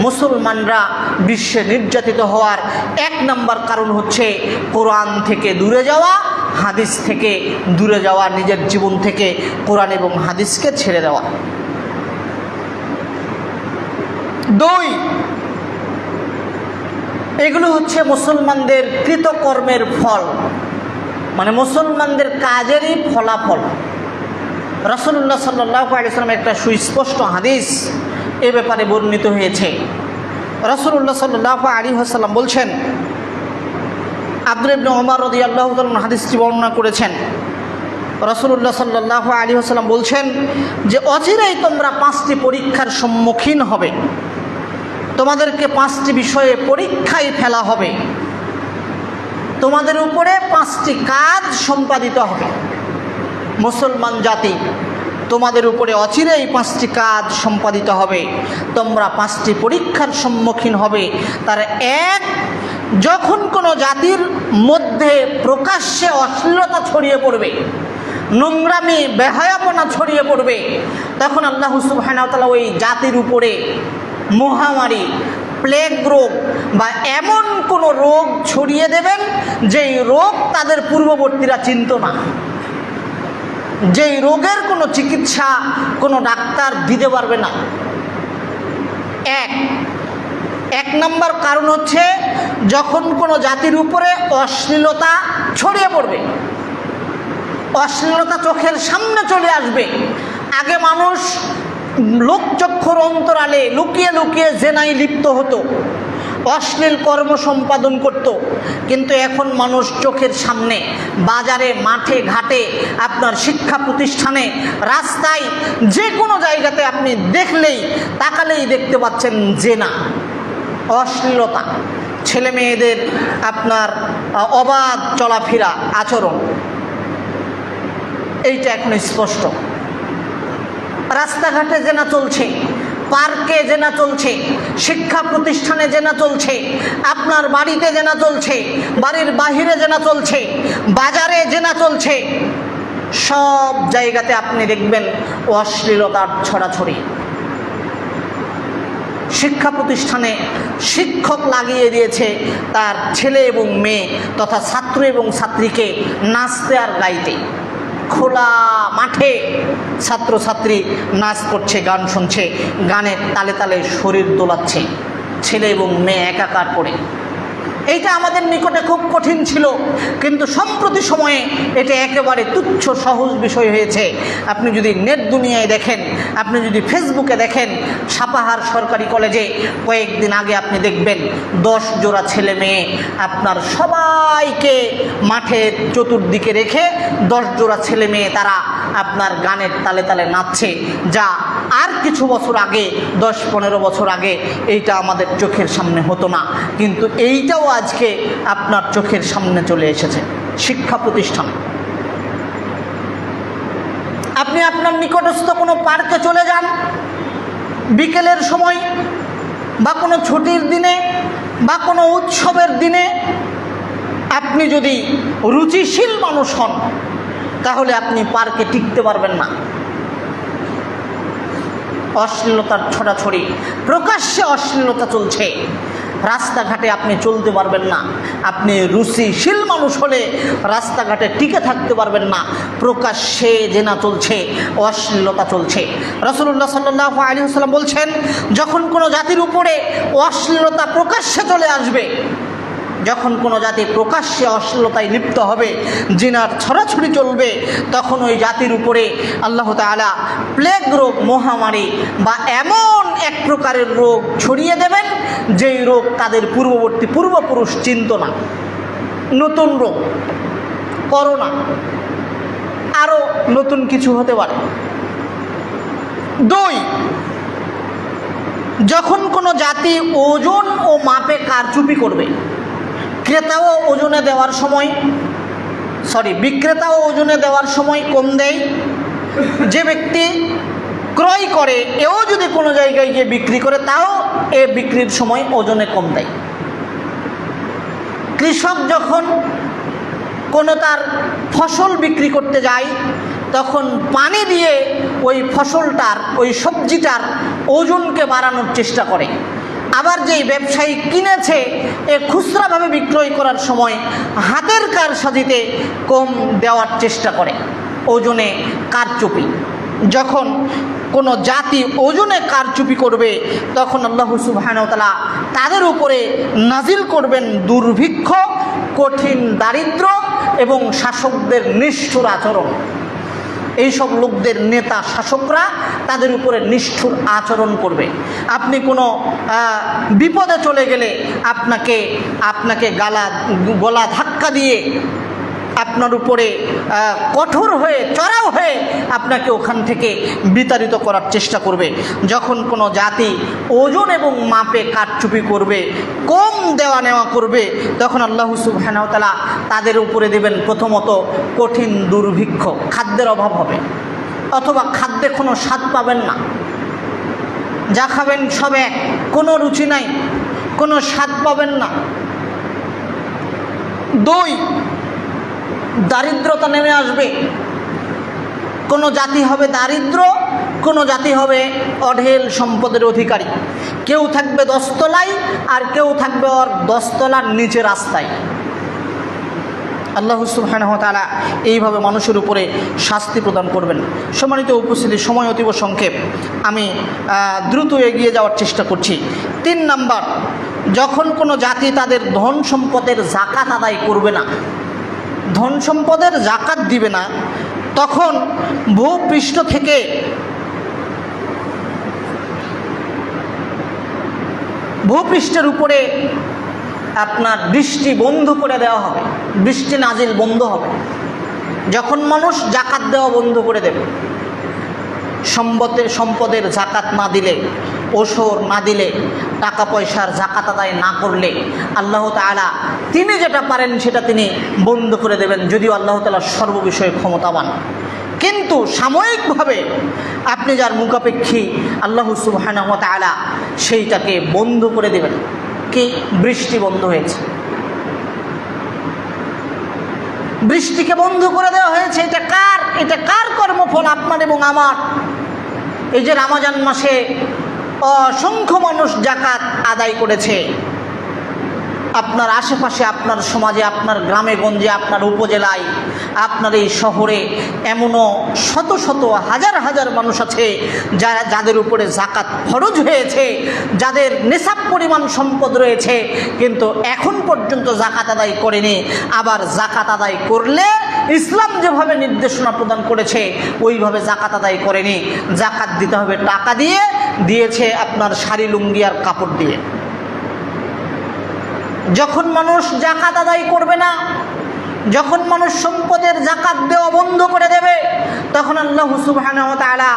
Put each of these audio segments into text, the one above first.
মুসলমানরা বিশ্বে নির্যাতিত হওয়ার এক নম্বর কারণ হচ্ছে কোরআন থেকে দূরে যাওয়া, হাদিস থেকে দূরে যাওয়া, নিজের জীবন থেকে কোরআন এবং হাদিসকে ছেড়ে দেওয়া। দুই, এগুলো হচ্ছে মুসলমানদের কৃতকর্মের ফল। মানে মুসলমানদের কাজেরই ফলাফল। রসুল্লাহ সাল্লাহ আলিয়াল্লাম একটা সুস্পষ্ট হাদিস এ ব্যাপারে বর্ণিত হয়েছে। রসুল্লাহ সাল্লাহ আলী হাসাল্লাম বলছেন, আব্দুল ওমর রদি আল্লাহ হাদিসটি বর্ণনা করেছেন। রসুল্লাহ সাল্লাহ আলী হাসাল্লাম বলছেন যে, অচিরেই তোমরা পাঁচটি পরীক্ষার সম্মুখীন হবে। তোমাদেরকে পাঁচটি বিষয়ে পরীক্ষায় ফেলা হবে। তোমাদের উপরে পাঁচটি কাজ সম্পাদিত হবে। মুসলমান জাতি তোমাদের উপরে অচিরেই পাঁচটি কাজ সম্পাদিত হবে। তোমরা পাঁচটি পরীক্ষার সম্মুখীন হবে। তার এক, যখন কোনো জাতির মধ্যে প্রকাশ্যে অশ্লীলতা ছড়িয়ে পড়বে, নোংরামি, বেহায়াপনা ছড়িয়ে পড়বে, তখন আল্লাহ সুবাহতালা ওই জাতির উপরে মহামারী প্লেগ রোগ বা এমন কোনো রোগ ছড়িয়ে দেবেন, যেই রোগ তাদের পূর্ববর্তীরা চিনত না। যেই রোগের কোনো চিকিৎসা কোনো ডাক্তার দিতে পারবে না। এক। এক নম্বর কারণ হচ্ছে যখন কোনো জাতির উপরে অশ্লীলতা ছড়িয়ে পড়বে, অশ্লীলতা চোখের সামনে চলে আসবে, আগে মানুষ লোকচক্ষুর অন্তরালে লুকিয়ে লুকিয়ে জেনাই লিপ্ত হতো। অশ্লীল কর্ম সম্পাদন করত। কিন্তু এখন মানুষ চোখের সামনে, বাজারে, মাঠে, ঘাটে, আপনার শিক্ষা প্রতিষ্ঠানে, রাস্তায় যে কোনো জায়গাতে আপনি দেখলেই, তাকালেই দেখতে পাচ্ছেন জেনা, অশ্লীলতা, ছেলে মেয়েদের আপনার অবাধ চলাফেরা আচরণ। এইটা এখন স্পষ্ট। রাস্তাঘাটে জেনা চলছে। পার্কে জেনা চলছে, শিক্ষা প্রতিষ্ঠানে জেনা চলছে, আপনার বাড়িতে জেনা চলছে, বাড়ির বাহিরে জেনা চলছে, বাজারে জেনা চলছে। সব জায়গাতে আপনি দেখবেন অশ্লীলতার ছড়াছড়ি। শিক্ষা প্রতিষ্ঠানে শিক্ষক লাগিয়ে দিয়েছে তার ছেলে এবং মেয়ে তথা ছাত্র এবং ছাত্রীকে নাচতে আর গাইতে। খোলা মাঠে ছাত্রছাত্রী নাচ করছে, গান শুনছে, গানের তালে তালে শরীর দোলাচ্ছে, ছেলে এবং মেয়ে একাকার করে। এইটা আমাদের নিকটে খুব কঠিন ছিল, কিন্তু সম্প্রতি সময়ে এটা একেবারে তুচ্ছ, সহজ বিষয় হয়েছে। আপনি যদি নেট দুনিয়ায় দেখেন, আপনি যদি ফেসবুকে দেখেন, সাপাহার সরকারি কলেজে কয়েকদিন আগে আপনি দেখবেন, দশ জোড়া ছেলে মেয়ে আপনার সবাইকে মাঠে চতুর্দিকে রেখে দশ জোড়া ছেলে মেয়ে তারা আপনার গানের তালে তালে নাচছে, যা আর কিছু বছর আগে, দশ, পনেরো বছর আগে এইটা আমাদের চোখের সামনে হতো না। কিন্তু এইটাও আজকে আপনার চোখের সামনে চলে এসেছে, শিক্ষা প্রতিষ্ঠান। আপনি আপনার নিকটস্থ কোনো পার্কে চলে যান, বিকেলের সময় বা কোনো ছুটির দিনে বা কোনো উৎসবের দিনে আপনি যদি রুচিশীল মানুষ হন, তাহলে আপনি পার্কে টিকতে পারবেন না। অশ্লীলতার ছড়াছড়ি। প্রকাশ্যে অশ্লীলতা চলছে। রাস্তাঘাটে আপনি চলতে পারবেন না। আপনি রুচিশীল মানুষ হলে রাস্তাঘাটে টিকে থাকতে পারবেন না। প্রকাশ্যে জেনা চলছে, অশ্লীলতা চলছে। রসুল্লাহ সাল্লাহ আলী সাল্লাম বলছেন, যখন কোনো জাতির উপরে অশ্লীলতা প্রকাশ্যে চলে আসবে যখন কোনো জাতি প্রকাশ্যে অশ্লীলতায় লিপ্ত হবে, জিনার ছড়াছড়ি চলবে, তখন ওই জাতির উপরে আল্লাহ তালা প্লেগ রোগ, মহামারী বা এমন এক প্রকারের রোগ ছড়িয়ে দেবেন, যেই রোগ তাদের পূর্ববর্তী পূর্বপুরুষ চিন্ত না। নতুন রোগ, করোনা আরও নতুন কিছু হতে পারে। দুই, যখন কোনো জাতি ওজন ও মাপে কারচুপি করবে ক্রেতাও ওজনে দেওয়ার সময় সরি বিক্রেতাও ওজনে দেওয়ার সময় কম দেয়। যে ব্যক্তি ক্রয় করে, এও যদি কোনো জায়গায় গিয়ে বিক্রি করে, তাও এ বিক্রির সময় ওজনে কম দেয়। কৃষক যখন কোনো তার ফসল বিক্রি করতে যায়, তখন পানি দিয়ে ওই ফসলটার, ওই সবজিটার ওজনকে বাড়ানোর চেষ্টা করে। আবার যেই ব্যবসায়ী কিনেছে, এ খুচরাভাবে বিক্রয় করার সময় হাতের কারসাজিতে কম দেওয়ার চেষ্টা করে। ওজনে কারচুপি। যখন কোনো জাতি ওজনে কারচুপি করবে, তখন আল্লাহ সুবাহানতালা তাদের উপরে নাজিল করবেন দুর্ভিক্ষ, কঠিন দারিদ্র এবং শাসকদের নিষ্ঠুর আচরণ। এইসব লোকদের নেতা শাসকরা তাদের উপরে নিষ্ঠুর আচরণ করবে। আপনি কোনো বিপদে চলে গেলে আপনাকে আপনাকে গালা, গলা ধাক্কা দিয়ে আপনার উপরে কঠোর হয়ে, চড়াও হয়ে আপনাকে ওখান থেকে বিতাড়িত করার চেষ্টা করবে। যখন কোনো জাতি ওজন এবং মাপে কারচুপি করবে, কম দেওয়া নেওয়া করবে, তখন আল্লাহ সুবাহতালা তাদের উপরে দেবেন প্রথমত কঠিন দুর্ভিক্ষ, খাদ্যের অভাব হবে। অথবা খাদ্যে কোনো স্বাদ পাবেন না। যা খাবেন সব এক, কোনো রুচি নাই, কোনো স্বাদ পাবেন না। দুই দারিদ্রতা নেমে আসবে। কোনো জাতি হবে দারিদ্র, কোনো জাতি হবে অঢেল সম্পদের অধিকারী। কেউ থাকবে দশতলায় আর কেউ থাকবে ওর দশতলার নিচে রাস্তায়। আল্লাহ সুবহানাহু তাআলা এইভাবে মানুষের উপরে শাস্তি প্রদান করবেন। সম্মানিত উপস্থিতি, সময় অতীব সংক্ষেপ। আমি দ্রুত এগিয়ে যাওয়ার চেষ্টা করছি। তিন নাম্বার, যখন কোনো জাতি তাদের ধন সম্পদের জাকাত আদায় করবে না ধন সম্পদের জাকাত দিবে না, তখন ভূপৃষ্ঠ থেকে ভূপৃষ্ঠের উপরে আপনার বৃষ্টি বন্ধ করে দেওয়া হবে, বৃষ্টি নাজিল বন্ধ হবে। যখন মানুষ জাকাত দেওয়া বন্ধ করে দেবে, সম্পদের সম্পদের জাকাত না দিলে ওসর না দিলে, টাকা পয়সার জাকাত আদায় না করলে, আল্লাহ তালা তিনি যেটা পারেন সেটা তিনি বন্ধ করে দেবেন, যদিও আল্লাহ তালা সর্ববিষয়ে ক্ষমতাবান। কিন্তু সাময়িকভাবে আপনি যার মুখাপেক্ষী আল্লাহ সুবাহানা আলা সেইটাকে বন্ধ করে দেবেন। কি? বৃষ্টি বন্ধ হয়েছে। বৃষ্টিকে বন্ধ করে দেওয়া হয়েছে, এটা কার? এটা কার কর্মফল আপনার এবং আমার? এই যে রামাজান মাসে অসংখ্য মানুষ জাকাত আদায় করেছে। আপনার আশেপাশে, আপনার সমাজে, আপনার গ্রামে, গঞ্জে, আপনার উপজেলায়, আপনার এই শহরে এমনও শত শত, হাজার হাজার মানুষ আছে যারা যাদের উপরে জাকাত ফরজ হয়েছে, যাদের নেশাব পরিমাণ সম্পদ রয়েছে, কিন্তু এখন পর্যন্ত জাকাত আদায় করেনি। আবার জাকাত আদায় করলে ইসলাম যেভাবে নির্দেশনা প্রদান করেছে, ওইভাবে জাকাত আদায় করেনি। জাকাত দিতে হবে টাকা দিয়ে, দিয়েছে আপনার শাড়ি, লুঙ্গি আর কাপড় দিয়ে। যখন মানুষ জাকাত আদায় করবে না, যখন মানুষ সম্পদের জাকাত দেওয়া বন্ধ করে দেবে, তখন আল্লাহ সুবহানাহু তাআলা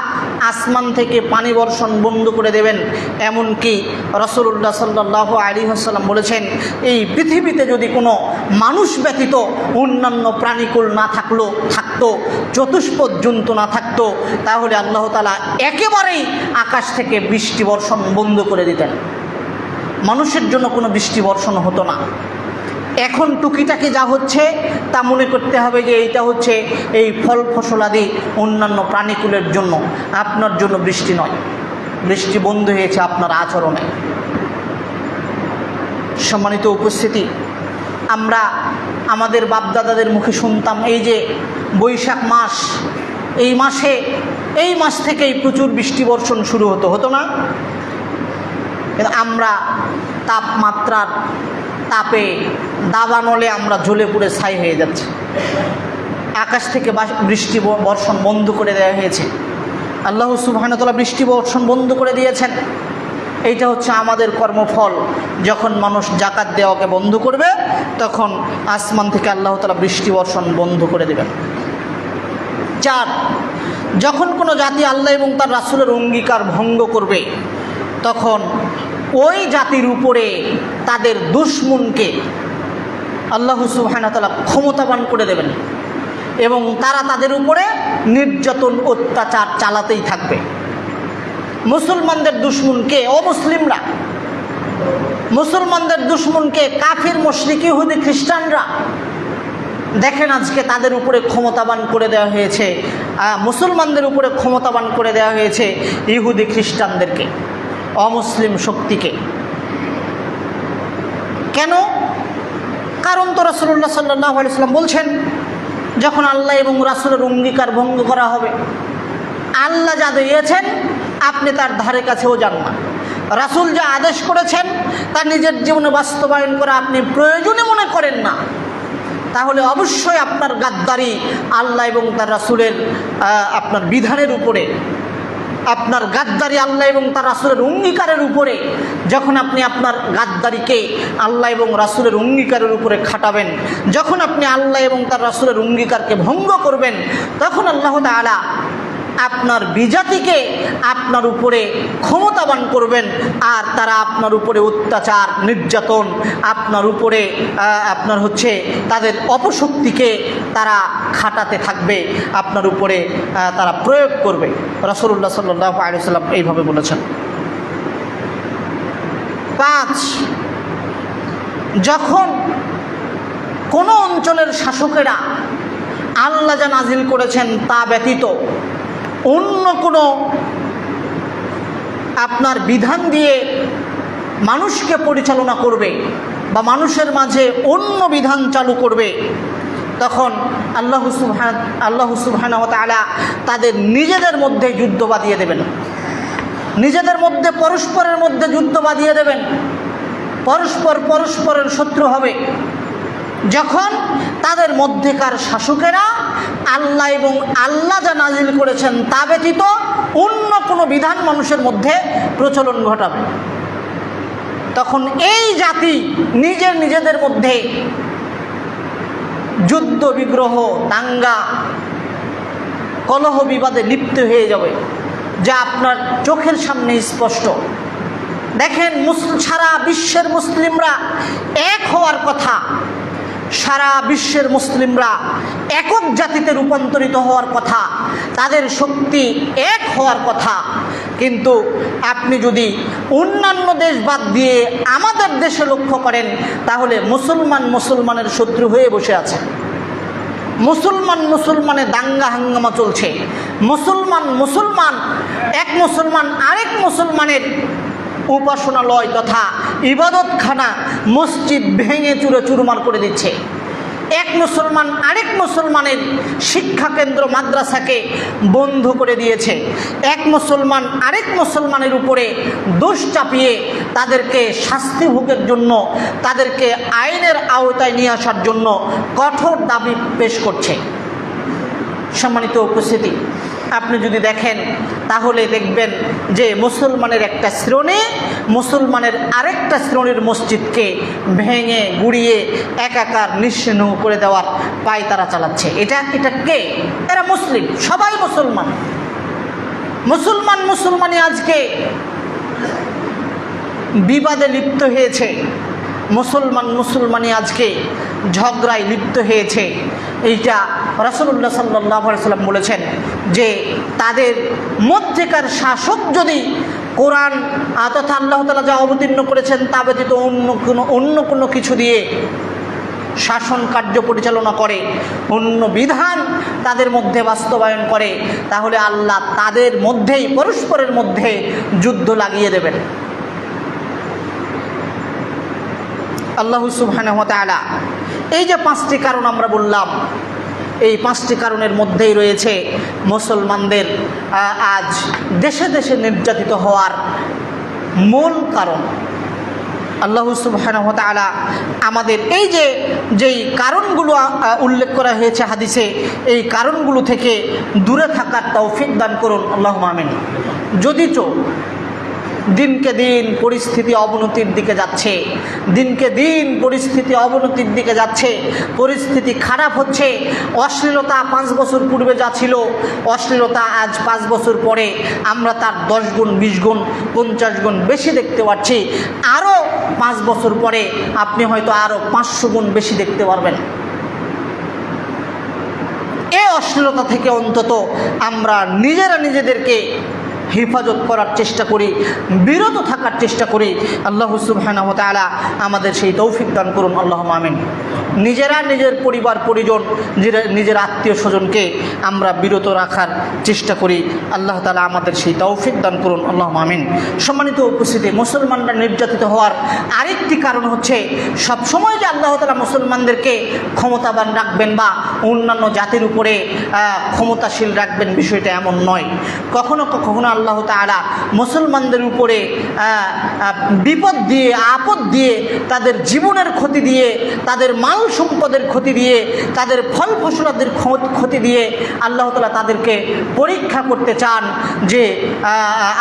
আসমান থেকে পানি বর্ষণ বন্ধ করে দেবেন। এমনকি রসুল্লাহ সাল্লাহ আলী হাসাল্লাম বলেছেন, এই পৃথিবীতে যদি কোনো মানুষ ব্যতীত অন্যান্য প্রাণীকুল না থাকল, থাকতো চতুষ্পদ জন্তু না থাকতো, তাহলে আল্লাহ তাআলা একেবারেই আকাশ থেকে বৃষ্টি বর্ষণ বন্ধ করে দিতেন। মানুষের জন্য কোনো বৃষ্টি বর্ষণ হতো না। এখন টুকিটাকি যা হচ্ছে, তা মনে করতে হবে যে এইটা হচ্ছে এই ফল ফসলাদি অন্যান্য প্রাণীকুলের জন্য, আপনার জন্য বৃষ্টি নয়। বৃষ্টি বন্ধ হয়েছে আপনার আচরণে। সম্মানিত উপস্থিতি, আমরা আমাদের বাপদাদাদের মুখে শুনতাম এই যে বৈশাখ মাস। এই মাসে, এই মাস থেকেই প্রচুর বৃষ্টি বর্ষণ শুরু হতো হতো না? আমরা তাপমাত্রার তাপে দাবানলে আমরা জ্বলে পুড়ে ছাই হয়ে যাচ্ছে। আকাশ থেকে বৃষ্টি বর্ষণ বন্ধ করে দেওয়া হয়েছে। আল্লাহ সুবাহানতলা বৃষ্টি, বর্ষণ বন্ধ করে দিয়েছেন। এইটা হচ্ছে আমাদের কর্মফল। যখন মানুষ জাকাত দেওয়াকে বন্ধ করবে, তখন আসমান থেকে আল্লাহ তালা বৃষ্টি, বর্ষণ বন্ধ করে দেবেন। চার, যখন কোনো জাতি আল্লাহ এবং তার রাসুলের অঙ্গীকার ভঙ্গ করবে তখন ওই জাতির উপরে তাদের দুশ্মনকে আল্লাহ সুবাহানতালা ক্ষমতাবান করে দেবেন এবং তারা তাদের উপরে নির্যাতন, অত্যাচার চালাতেই থাকবে। মুসলমানদের দুশ্মনকে অমুসলিমরা মুসলমানদের দুশ্মনকে কাফির, মুশরিক, ইহুদি, খ্রিস্টানরা দেখেন আজকে তাদের উপরে ক্ষমতাবান করে দেওয়া হয়েছে মুসলমানদের উপরে ক্ষমতাবান করে দেওয়া হয়েছে ইহুদি, খ্রিস্টানদেরকে। অমুসলিম শক্তিকে। কেন? কারণ তো রাসুল্লাহ সাল্লাহ আলাইসাল্লাম বলছেন, যখন আল্লাহ এবং রাসুলের অঙ্গীকার ভঙ্গ করা হবে, আল্লাহ যা দিয়েছেন, আপনি তার ধারে কাছেও যান না। রাসুল যা আদেশ করেছেন তা নিজের জীবনে বাস্তবায়ন করা আপনি প্রয়োজনে মনে করেন না। তাহলে অবশ্যই আপনার গাদ্দারি আল্লাহ এবং তার রাসুলের আপনার বিধানের উপরে আপনার গাদ্দারি আল্লাহ এবং তার রাসুলের অঙ্গীকারের উপরে, যখন আপনি আপনার গাদ্দারিকে আল্লাহ এবং রাসুলের অঙ্গীকারের উপরে খাটাবেন, যখন আপনি আল্লাহ এবং তার রাসুলের অঙ্গীকারকে ভঙ্গ করবেন, তখন আল্লাহ তাআলা আপনার বিজাতিকে আপনার উপরে ক্ষমতাবান করবেন আর তারা আপনার উপরে অত্যাচার, নির্যাতন, আপনার উপরে আপনার হচ্ছে তাদের অপশক্তিকে তারা খাটাতে থাকবে, আপনার উপরে তারা প্রয়োগ করবে। রসুল্লাহ সাল্লাহ আলিয়াল্লাম এইভাবে বলেছেন। পাঁচ, যখন কোনো অঞ্চলের শাসকেরা আল্লাহ যা নাজিল করেছেন তা ব্যতীত অন্য কোনো আপনার বিধান দিয়ে মানুষকে পরিচালনা করবে বা মানুষের মাঝে অন্য বিধান চালু করবে তখন আল্লাহ সুবহান আল্লাহ সুবহান তালা তাদের নিজেদের মধ্যে যুদ্ধ বাঁধিয়ে দেবেন। নিজেদের মধ্যে, পরস্পরের মধ্যে যুদ্ধ বাঁধিয়ে দেবেন। পরস্পর পরস্পরের শত্রু হবে। যখন তাদের মধ্যেকার শাসকেরা আল্লাহ এবং আল্লাহ যা নাজিল করেছেন তা ব্যতীত অন্য কোনো বিধান মানুষের মধ্যে প্রচলন ঘটাবে। তখন এই জাতি নিজের নিজেদের মধ্যে যুদ্ধ বিগ্রহ দাঙ্গা, কলহ বিবাদে লিপ্ত হয়ে যাবে, যা আপনার চোখের সামনে স্পষ্ট। দেখেন সারা বিশ্বের মুসলিমরা এক হওয়ার কথা। সারা বিশ্বের মুসলিমরা একক জাতিতে রূপান্তরিত হওয়ার কথা। তাদের শক্তি এক হওয়ার কথা। কিন্তু আপনি যদি অন্যান্য দেশ বাদ দিয়ে আমাদের দেশে লক্ষ্য করেন, তাহলে মুসলমান মুসলমানের শত্রু হয়ে বসে আছে। মুসলমান মুসলমানে দাঙ্গা হাঙ্গামা চলছে। মুসলমান মুসলমান, এক মুসলমান আরেক মুসলমানের উপাসনালয় তথা ইবাদতখানা মসজিদ ভেঙে চুরে চুরমার করে দিচ্ছে। এক মুসলমান আরেক মুসলমানের শিক্ষা কেন্দ্র মাদ্রাসাকে বন্ধ করে দিয়েছে। এক মুসলমান আরেক মুসলমানের উপরে দোষ চাপিয়ে তাদেরকে শাস্তি ভোগের জন্য, তাদেরকে আইনের আওতায় নিয়ে আসার জন্য কঠোর দাবি পেশ করছে। সম্মানিত উপস্থিতি আপনি যদি দেখেন, তাহলে দেখবেন যে মুসলমানের একটা শ্রেণি, মুসলমানের আরেকটা শ্রেণির মসজিদকে ভেঙে, গুড়িয়ে, একাকার নিশ্চিহ্ন করে দেওয়ার পায় তারা চালাচ্ছে। এটা এটা কে? এরা মুসলিম, সবাই মুসলমান। মুসলমান, মুসলমানই আজকে বিবাদে লিপ্ত হয়েছে। মুসলমান, মুসলমানই আজকে ঝগড়ায় লিপ্ত হয়েছে। এইটা রসুল্লাহ সাল্লাহ সাল্লাম বলেছেন যে তাদের মধ্যেকার শাসক যদি কোরআন তথা আল্লাহ তালা যা অবতীর্ণ করেছেন তা ব্যতীত অন্য কোনো অন্য কোনো কিছু দিয়ে শাসন কার্য পরিচালনা করে, অন্য বিধান তাদের মধ্যে বাস্তবায়ন করে, তাহলে আল্লাহ তাদের মধ্যেই, পরস্পরের মধ্যে যুদ্ধ লাগিয়ে দেবেন। আল্লাহ তাআলা, এই যে পাঁচটি কারণ আমরা বললাম এই পাঁচটি কারণের মধ্যেই রয়েছে মুসলমানদের আজ দেশে দেশে নির্যাতিত হওয়ার মূল কারণ। আল্লাহ সুবহানাহু ওয়া আমাদের এই যে, যেই কারণগুলো উল্লেখ করা হয়েছে হাদিসে, এই কারণগুলো থেকে দূরে থাকার তৌফিক দান করুন। আল্লাহ আমিন। যদি তো দিনকে দিন পরিস্থিতি অবনতির দিকে যাচ্ছে। দিনকে দিন পরিস্থিতি অবনতির দিকে যাচ্ছে। পরিস্থিতি খারাপ হচ্ছে। অশ্লীলতা পাঁচ বছর পূর্বে যা ছিল, অশ্লীলতা আজ পাঁচ বছর পরে আমরা তার দশ গুণ, বিশ গুণ, পঞ্চাশ গুণ বেশি দেখতে পাচ্ছি। আরও পাঁচ বছর পরে আপনি হয়তো আরও পাঁচশো গুণ বেশি দেখতে পারবেন। এই অশ্লীলতা থেকে অন্তত আমরা নিজেরা নিজেদেরকে হেফাজত করার চেষ্টা করি, বিরত থাকার চেষ্টা করি। আল্লাহ সুবহানাহু তাআলা আমাদের সেই তৌফিক দান করুন আল্লাহ আমিন। নিজেরা নিজের পরিবার, পরিজন, নিজের আত্মীয় স্বজনকে আমরা বিরত রাখার চেষ্টা করি। আল্লাহ তালা আমাদের সেই তৌফিক দান করুন আল্লাহ মামিন সম্মানিত উপস্থিতি, মুসলমানরা নির্যাতিত হওয়ার আরেকটি কারণ হচ্ছে, সবসময় যে আল্লাহ তালা মুসলমানদেরকে ক্ষমতাবান রাখবেন বা অন্যান্য জাতির উপরে ক্ষমতাশীল রাখবেন বিষয়টা এমন নয়। কখনো কখনো আল্লাহ তালা মুসলমানদের উপরে বিপদ দিয়ে, আপদ দিয়ে তাদের জীবনের ক্ষতি দিয়ে, তাদের মাল সম্পদের ক্ষতি দিয়ে, তাদের ফল ফসলাদের ক্ষতি দিয়ে আল্লাহ তালা তাদেরকে পরীক্ষা করতে চান যে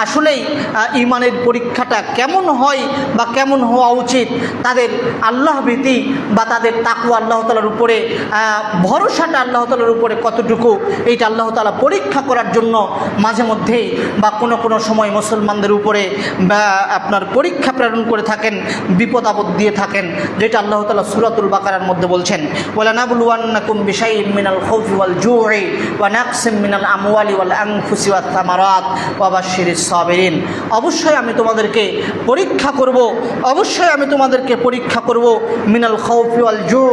আসলেই ইমানের পরীক্ষাটা কেমন হয় বা কেমন হওয়া উচিত। তাদের আল্লাহ ভীতি বা তাদের তাকু আল্লাহ তালার উপরে ভরসাটা আল্লাহ তালার উপরে কতটুকু, এইটা আল্লাহ তালা পরীক্ষা করার জন্য মাঝে মধ্যেই বা কোনো কোনো সময় মুসলমানদের উপরে আপনার পরীক্ষা প্রেরণ করে থাকেন, বিপদ আপদ দিয়ে থাকেন, যেটা আল্লাহ তালা সুরাতুল বাকারার মধ্যে বলছেন মিনাল ওয়াল অবশ্যই আমি তোমাদেরকে পরীক্ষা করব, অবশ্যই আমি তোমাদেরকে পরীক্ষা করব মিনাল খৌফি ওয়াল জু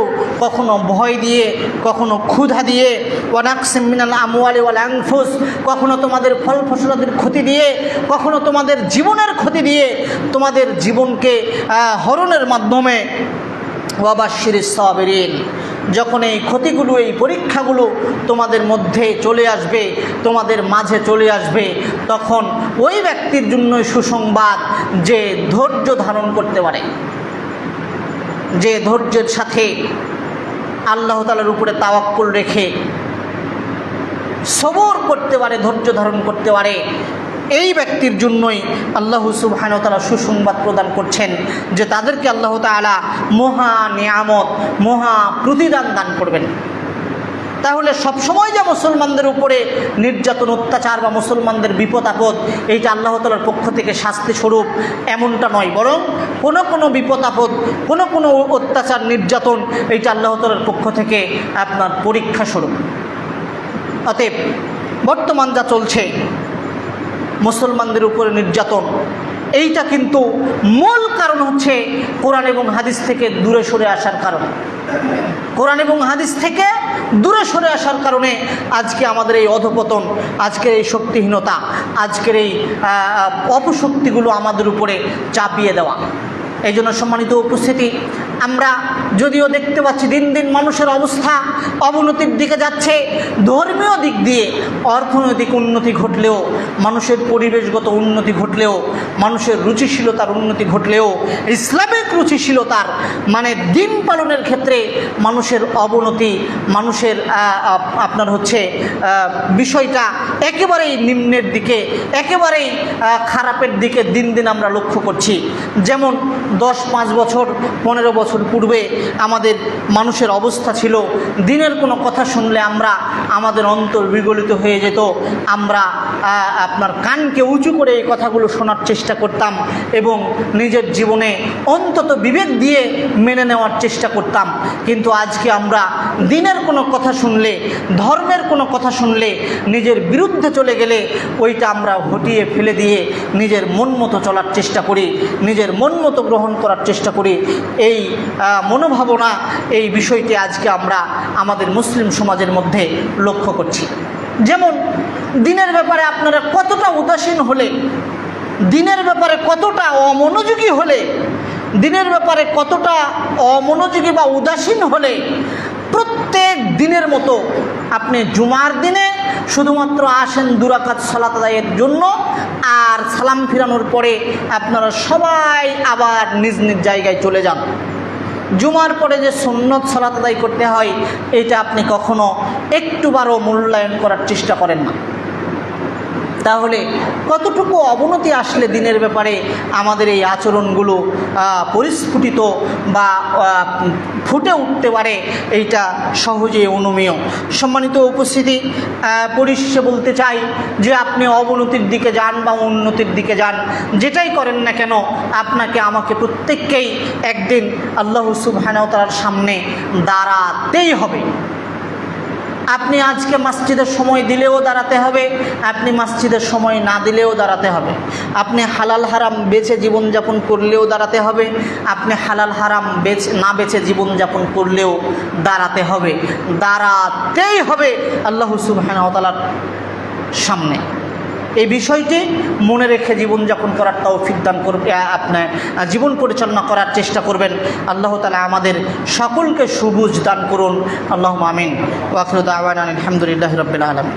কখনো ভয় দিয়ে, কখনো ক্ষুধা দিয়ে, ওয়া নাকসিম মিনাল আমওয়ালি ওয়াল আনফুস, কখনো তোমাদের ফল ফসলাদের ক্ষতি দিয়ে, কখনো তোমাদের জীবনের ক্ষতি দিয়ে তোমাদের জীবনকে হরণের মাধ্যমে ওয়াবাশির সাবেরিন, যখন এই ক্ষতিগুলো, এই পরীক্ষাগুলো তোমাদের মধ্যে চলে আসবে, তোমাদের মাঝে চলে আসবে, তখন ওই ব্যক্তির জন্য সুসংবাদ যে ধৈর্য ধারণ করতে পারে। যে ধৈর্যের সাথে আল্লাহ তালার উপরে তাওয়াক্কুল রেখে সবর করতে পারে, ধৈর্য ধারণ করতে পারে। এই ব্যক্তির জন্যই আল্লাহ সুবহান তালা সুসংবাদ প্রদান করছেন যে তাদেরকে আল্লাহ তালা মহা নিয়ামত, মহা প্রতিদান দান করবেন। তাহলে সবসময় যে মুসলমানদের উপরে নির্যাতন, অত্যাচার বা মুসলমানদের বিপদ আপদ, এইটা আল্লাহ তালার পক্ষ থেকে শাস্তি স্বরূপ এমনটা নয়। বরং কোনো কোনো বিপদ আপদ, কোনো কোনো অত্যাচার, নির্যাতন, এইটা আল্লাহ তালার পক্ষ থেকে আপনার পরীক্ষা স্বরূপ। অতএব বর্তমান যা চলছে, মুসলমানদের উপরে নির্যাতন, এইটা কিন্তু মূল কারণ হচ্ছে কোরআন এবং হাদিস থেকে দূরে সরে আসার কারণ। কোরআন এবং হাদিস থেকে দূরে সরে আসার কারণে আজকে আমাদের এই অধপতন, আজকের এই শক্তিহীনতা, আজকের এই অপশক্তিগুলো আমাদের উপরে চাপিয়ে দেওয়া। এই জন্য সম্মানিত উপস্থিতি, আমরা যদিও দেখতে পাচ্ছি দিন দিন মানুষের অবস্থা অবনতির দিকে যাচ্ছে। ধর্মীয় দিক দিয়ে অর্থনৈতিক উন্নতি ঘটলেও, মানুষের পরিবেশগত উন্নতি ঘটলেও, মানুষের রুচিশীলতার উন্নতি ঘটলেও, ইসলামিক রুচিশীলতার মানে দিন পালনের ক্ষেত্রে মানুষের অবনতি, মানুষের আপনার হচ্ছে বিষয়টা একেবারেই নিম্নের দিকে, একেবারেই খারাপের দিকে দিন দিন আমরা লক্ষ্য করছি। যেমন দশ পাঁচ বছর, পনেরো বছর পূর্বে আমাদের মানুষের অবস্থা ছিল, দিনের কোনো কথা শুনলে আমরা আমাদের অন্তর বিগলিত হয়ে যেত, আমরা আপনার কানকে উঁচু করে এই কথাগুলো শোনার চেষ্টা করতাম এবং নিজের জীবনে অন্তত বিবেক দিয়ে মেনে নেওয়ার চেষ্টা করতাম। কিন্তু আজকে আমরা দিনের কোনো কথা শুনলে, ধর্মের কোনো কথা শুনলে, নিজের বিরুদ্ধে চলে গেলে ওইটা আমরা হটিয়ে ফেলে দিয়ে নিজের মন মতো চলার চেষ্টা করি, নিজের মন মতো গ্রহণ করার চেষ্টা করি। এই মনোভাবনা এই বিষয়টি আজকে আমরা আমাদের মুসলিম সমাজের মধ্যে লক্ষ্য করছি। যেমন, দিনের ব্যাপারে আপনারা কতটা উদাসীন হলে, দিনের ব্যাপারে কতটা অমনোযোগী হলে, দিনের ব্যাপারে কতটা অমনোযোগী বা উদাসীন হলে, প্রত্যেক দিনের মতো আপনি জুমার দিনে শুধুমাত্র আসেন দুরাকাত সালাত আদায়ের জন্য আর সালাম ফিরানোর পরে আপনারা সবাই আবার নিজ নিজ জায়গায় চলে যান। জুমার পরে যে সুন্নত সালাত আদায় করতে হয়, এটা আপনি কখনো একটুবারও মূল্যায়ন করার চেষ্টা করেন না। তাহলে কতটুকু অবনতি আসলে দিনের ব্যাপারে আমাদের এই আচরণগুলো পরিস্ফুটিত বা ফুটে উঠতে পারে এইটা সহজে অনুমেয়। সম্মানিত উপস্থিতি পরিশেষে বলতে চাই যে আপনি অবনতির দিকে যান বা উন্নতির দিকে যান, যেটাই করেন না কেন আপনাকে, আমাকে প্রত্যেককেই একদিন আল্লাহ সুবহানাহু ওয়া তাআলার সামনে দাঁড়াতেই হবে। আপনি আজকে মসজিদের সময় দিলেও দাঁড়াতে হবে, আপনি মসজিদের সময় না দিলেও দাঁড়াতে হবে। আপনি হালাল হারাম বেছে জীবনযাপন করলেও দাঁড়াতে হবে, আপনি হালাল হারাম বেছে, না বেছে জীবনযাপন করলেও দাঁড়াতে হবে। দাঁড়াতেই হবে আল্লাহ সুবাহর সামনে। এই বিষয়টি মনে রেখে জীবনযাপন করার তৌফিক দান করবে আপনার জীবন পরিচালনা করার চেষ্টা করবেন। আল্লাহ তালা আমাদের সকলকে সবুজ দান করুন। আল্লাহ মামিন ওয়াকরুদ আওয়ান আলহামদুলিল্লাহ রবিল আলম